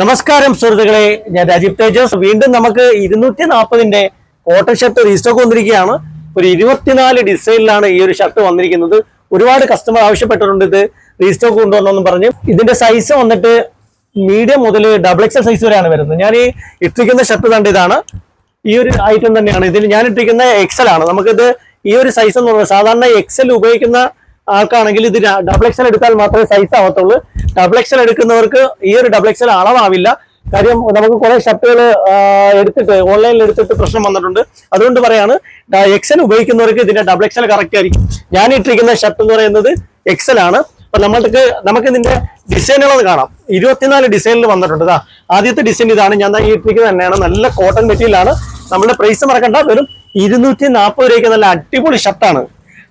നമസ്കാരം സുഹൃത്തുക്കളെ ഞാൻ രാജീവ് തേജസ്. വീണ്ടും നമുക്ക് ഇരുന്നൂറ്റി നാൽപ്പതിന്റെ കോട്ടൺ ഷർട്ട് റീസ്റ്റോക്ക് വന്നിരിക്കുകയാണ്. ഒരു ഇരുപത്തിനാല് ഡിസൈനിലാണ് ഈ ഒരു ഷർട്ട് വന്നിരിക്കുന്നത്. ഒരുപാട് കസ്റ്റമർ ആവശ്യപ്പെട്ടിട്ടുണ്ട് ഇത് റീസ്റ്റോക്ക് കൊണ്ടുവന്നു പറഞ്ഞു. ഇതിന്റെ സൈസ് വന്നിട്ട് മീഡിയം മുതൽ ഡബിൾ എക്സൽ സൈസ് വരെയാണ് വരുന്നത്. ഞാൻ ഈ ഇട്ടിരിക്കുന്ന ഷർട്ട് കണ്ട ഇതാണ്. ഈ ഒരു ഐറ്റം തന്നെയാണ്. ഇതിൽ ഞാൻ ഇട്ടിരിക്കുന്ന എക്സൽ ആണ്. നമുക്കിത് ഈ ഒരു സൈസ് എന്ന് പറയുന്നത് സാധാരണ എക്സൽ ഉപയോഗിക്കുന്ന ആൾക്കാണെങ്കിൽ ഇത് ഡബിൾ എക്സൽ എടുത്താൽ മാത്രമേ സൈസ് ആവത്തുള്ളൂ. ഡബിൾ എക്സൽ എടുക്കുന്നവർക്ക് ഈ ഒരു ഡബിൾ എക്സൽ അളവാവില്ല. കാര്യം നമുക്ക് കുറെ ഷർട്ടുകൾ എടുത്തിട്ട് ഓൺലൈനിൽ എടുത്തിട്ട് പ്രശ്നം വന്നിട്ടുണ്ട്. അതുകൊണ്ട് പറയാണ് എക്സൽ ഉപയോഗിക്കുന്നവർക്ക് ഇതിന്റെ ഡബിൾ എക്സൽ കറക്റ്റ് ആയിരിക്കും. ഞാൻ ഇട്ടിരിക്കുന്ന ഷർട്ട് എന്ന് പറയുന്നത് എക്സൽ ആണ്. അപ്പൊ നമ്മൾക്ക് നമുക്ക് ഇതിന്റെ ഡിസൈനുകൾ കാണാം. ഇരുപത്തിനാല് ഡിസൈനിൽ വന്നിട്ടുണ്ട്. ഇതാ ആദ്യത്തെ ഡിസൈൻ ഇതാണ്. ഞാൻ ഈ ഇട്ടിരിക്കുന്നത് തന്നെയാണ്. നല്ല കോട്ടൺ മെറ്റീരിയൽ ആണ്. നമ്മുടെ പ്രൈസ് മറക്കണ്ട. വെറും ഇരുന്നൂറ്റി നാൽപ്പത് രൂപയ്ക്ക് നല്ല അടിപൊളി ഷർട്ടാണ്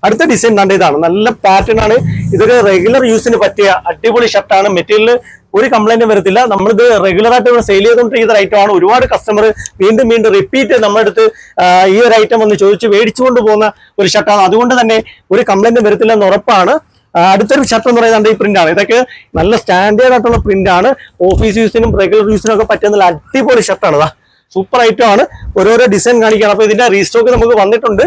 അടുത്ത ഡിസൈൻ കണ്ട ഇതാണ്. നല്ല പാറ്റേൺ ആണ്. ഇതൊരു റെഗുലർ യൂസിന് പറ്റിയ അടിപൊളി ഷർട്ടാണ് മെറ്റീരിയൽ ഒരു കംപ്ലൈന്റും വരത്തില്ല. നമ്മളിത് റെഗുലർ ആയിട്ട് ഇവിടെ സെയിൽ ചെയ്തുകൊണ്ടിരിക്കുന്ന ഐറ്റം ആണ്. ഒരുപാട് കസ്റ്റമർ വീണ്ടും വീണ്ടും റിപ്പീറ്റ് നമ്മുടെ അടുത്ത് ഈ ഒരു ഐറ്റം ഒന്ന് ചോദിച്ച് മേടിച്ചുകൊണ്ട് പോകുന്ന ഒരു ഷർട്ടാണ് അതുകൊണ്ട് തന്നെ ഒരു കംപ്ലൈന്റും വരത്തില്ല എന്ന് ഉറപ്പാണ്. അടുത്തൊരു ഷർട്ട് എന്ന് പറയുന്നത് ഈ പ്രിന്റ് ആണ്. ഇതൊക്കെ നല്ല സ്റ്റാൻഡേർഡ് ആയിട്ടുള്ള പ്രിന്റ് ആണ്. ഓഫീസ് യൂസിനും റെഗുലർ യൂസിനും ഒക്കെ പറ്റുന്ന അടിപൊളി ഷർട്ടാണ് ഇതാ സൂപ്പർ ഐറ്റം ആണ്. ഓരോരോ ഡിസൈൻ കാണിക്കുകയാണ്. അപ്പൊ ഇതിന്റെ റീസ്റ്റോക്ക് നമുക്ക് വന്നിട്ടുണ്ട്.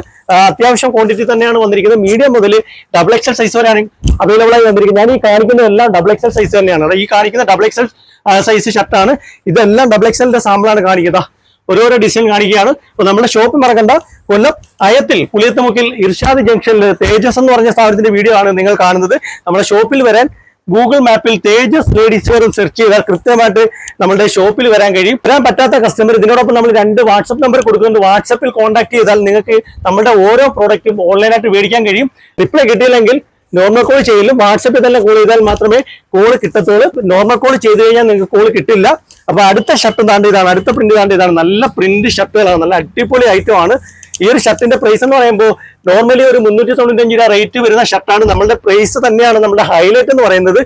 അത്യാവശ്യം ക്വാണ്ടിറ്റി തന്നെയാണ് വന്നിരിക്കുന്നത്. മീഡിയം മുതൽ ഡബിൾ എക്സൽ സൈസ് വരെയാണ് അവൈലബിൾ ആയി വന്നിരിക്കുന്നത്. ഞാൻ ഈ കാണിക്കുന്ന എല്ലാം ഡബിൾ എക്സൽ സൈസ് തന്നെയാണ്. ഈ കാണിക്കുന്ന ഡബിൾ എക്സൽ സൈസ് ഷർട്ടാണ് ഇതെല്ലാം ഡബിൾ എക്സലിന്റെ സാമ്പിളാണ് കാണിക്കുന്നത്. ഓരോരോ ഡിസൈൻ കാണിക്കുകയാണ്. അപ്പൊ നമ്മുടെ ഷോപ്പ് മറക്കണ്ട. കൊല്ലം അയത്തിൽ പുലിയത്തുമുക്കിൽ ഇർഷാദ് ജംഗ്ഷനിൽ തേജസ് എന്ന് പറഞ്ഞ സ്ഥാപനത്തിന്റെ വീഡിയോ ആണ് നിങ്ങൾ കാണുന്നത്. നമ്മുടെ ഷോപ്പിൽ വരാൻ ഗൂഗിൾ മാപ്പിൽ തേജസ് ലേഡി സ്റ്റോറും സെർച്ച് ചെയ്താൽ കൃത്യമായിട്ട് നമ്മുടെ ഷോപ്പിൽ വരാൻ കഴിയും. വരാൻ പറ്റാത്ത കസ്റ്റമർ ഇതിനോടൊപ്പം നമ്മൾ രണ്ട് വാട്സപ്പ് നമ്പർ കൊടുക്കുന്നുണ്ട്. വാട്സപ്പിൽ കോൺടാക്ട് ചെയ്താൽ നിങ്ങൾക്ക് നമ്മുടെ ഓരോ പ്രോഡക്റ്റും ഓൺലൈനായിട്ട് മേടിക്കാൻ കഴിയും. റിപ്ലൈ കിട്ടിയില്ലെങ്കിൽ നോർമൽ കോൾ ചെയ്യില്ല വാട്സപ്പിൽ തന്നെ കോൾ ചെയ്താൽ മാത്രമേ കോൾ കിട്ടത്തുള്ളൂ. നോർമൽ കോൾ ചെയ്ത് കഴിഞ്ഞാൽ നിങ്ങൾക്ക് കോൾ കിട്ടില്ല. അപ്പൊ അടുത്ത ഷർട്ട് താണ്ട് ഇതാണ്? അടുത്ത പ്രിന്റ് താണ്ട് ഇതാണ്? നല്ല പ്രിന്റ് ഷർട്ടുകളാണ് നല്ല അടിപൊളി ഐറ്റം ആണ്. ഈ ഒരു ഷർട്ടിന്റെ പ്രൈസ് എന്ന് പറയുമ്പോൾ നോർമലി ഒരു മുന്നൂറ്റി തൊണ്ണൂറ്റഞ്ച് രൂപ റേറ്റ് വരുന്ന ഷർട്ടാണ്. നമ്മളുടെ പ്രൈസ് തന്നെയാണ് നമ്മുടെ ഹൈലൈറ്റ് എന്ന് പറയുന്നത്.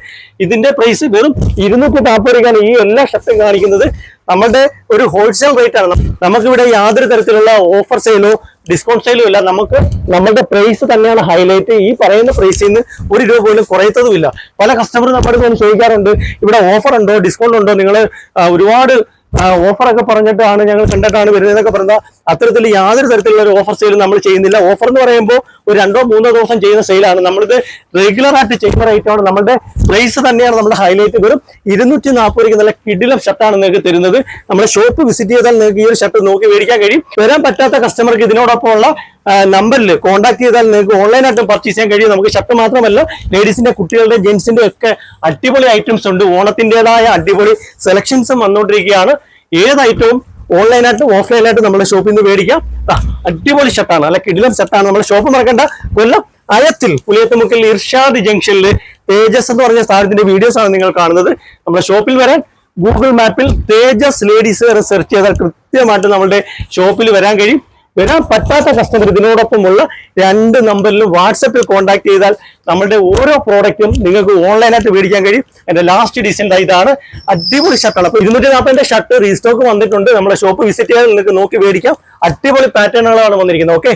ഇതിന്റെ പ്രൈസ് വെറും ഇരുന്നൂറ്റി നാൽപ്പത് രൂപയാണ് ഈ എല്ലാ ഷർട്ടും കാണിക്കുന്നത്. നമ്മുടെ ഒരു ഹോൾസെയിൽ റേറ്റ് ആണ്. നമുക്കിവിടെ യാതൊരു തരത്തിലുള്ള ഓഫർ സെയിലോ ഡിസ്കൗണ്ട് സെയിലും ഇല്ല. നമുക്ക് നമ്മുടെ പ്രൈസ് തന്നെയാണ് ഹൈലൈറ്റ് ഈ പറയുന്ന പ്രൈസിൽ നിന്ന് ഒരു രൂപ പോലും കുറയത്തതുമില്ല. പല കസ്റ്റമർ നമ്മുടെ ചോദിക്കാറുണ്ട്. ഇവിടെ ഓഫർ ഉണ്ടോ ഡിസ്കൗണ്ട് ഉണ്ടോ? നിങ്ങൾ ഒരുപാട് ഓഫർ ഒക്കെ പറഞ്ഞിട്ടാണ് ഞങ്ങൾ കണ്ടിട്ടാണ് വരുന്നതെന്നൊക്കെ പറഞ്ഞാൽ അത്തരത്തിൽ യാതൊരു തരത്തിലുള്ള ഒരു ഓഫർ സെയിൽ നമ്മൾ ചെയ്യുന്നില്ല. ഓഫർ എന്ന് പറയുമ്പോൾ ഒരു രണ്ടോ മൂന്നോ ദിവസം ചെയ്യുന്ന സെയിലാണ് നമ്മളിത് റെഗുലർ ആയിട്ട് ചെയ്യുന്ന റേറ്റാണ് നമ്മുടെ പ്രൈസ് തന്നെയാണ് നമ്മുടെ ഹൈലൈറ്റ് വെറും ഇരുന്നൂറ്റി നാൽപ്പത് രൂപയ്ക്ക് നല്ല കിഡിലം ഷർട്ടാണ് നിങ്ങൾക്ക് തരുന്നത്. നമ്മുടെ ഷോപ്പ് വിസിറ്റ് ചെയ്താൽ നിങ്ങൾക്ക് ഈ ഒരു ഷർട്ട് നോക്കി മേടിക്കാൻ കഴിയും. വരാൻ പറ്റാത്ത കസ്റ്റമർക്ക് ഇതിനോടൊപ്പമുള്ള നമ്പറിൽ കോൺടാക്ട് ചെയ്താൽ നിങ്ങൾക്ക് ഓൺലൈനായിട്ടും പർച്ചേസ് ചെയ്യാൻ കഴിയും. നമുക്ക് ഷർട്ട് മാത്രമല്ല ലേഡീസിന്റെ കുട്ടികളുടെ ജെന്റ്സിന്റെ ഒക്കെ അടിപൊളി ഐറ്റംസ് ഉണ്ട്. ഓണത്തിന്റെതായ അടിപൊളി സെലക്ഷൻസും വന്നുകൊണ്ടിരിക്കുകയാണ് ഏത് ഐറ്റവും ഓൺലൈനായിട്ടും ഓഫ്ലൈനായിട്ടും നമ്മുടെ ഷോപ്പിൽ നിന്ന് മേടിക്കാം. അടിപൊളി ഷർട്ടാണ് അല്ല കിടിലം ഷർട്ടാണ് നമ്മുടെ ഷോപ്പ് മറക്കണ്ട. കൊല്ലം അയത്തിൽ പുലിയത്തുമുക്കിൽ ഇർഷാദ് ജംഗ്ഷനിൽ തേജസ് എന്ന് പറഞ്ഞ സ്ഥാനത്തിന്റെ വീഡിയോസ് ആണ് നിങ്ങൾ കാണുന്നത്. നമ്മുടെ ഷോപ്പിൽ വരാൻ ഗൂഗിൾ മാപ്പിൽ തേജസ് ലേഡീസ് സെർച്ച് ചെയ്താൽ കൃത്യമായിട്ട് നമ്മുടെ ഷോപ്പിൽ വരാൻ കഴിയും. വരാൻ പറ്റാത്ത കസ്റ്റമർ ഇതിനോടൊപ്പമുള്ള രണ്ട് നമ്പറിലും വാട്സപ്പിൽ കോൺടാക്ട് ചെയ്താൽ നമ്മുടെ ഓരോ പ്രോഡക്റ്റും നിങ്ങൾക്ക് ഓൺലൈനായിട്ട് മേടിക്കാൻ കഴിയും. എന്റെ ലാസ്റ്റ് ഡിസൈൻ ഇതാണ്. അടിപൊളി ഷർട്ടാണ് അപ്പൊ ഇരുന്നൂറ്റി നാൽപ്പതിന്റെ ഷർട്ട് റീസ്റ്റോക്ക് വന്നിട്ടുണ്ട്. നമ്മുടെ ഷോപ്പ് വിസിറ്റ് ചെയ്താൽ നിങ്ങൾക്ക് നോക്കി മേടിക്കാം. അടിപൊളി പാറ്റേണുകളാണ് വന്നിരിക്കുന്നത്. ഓക്കെ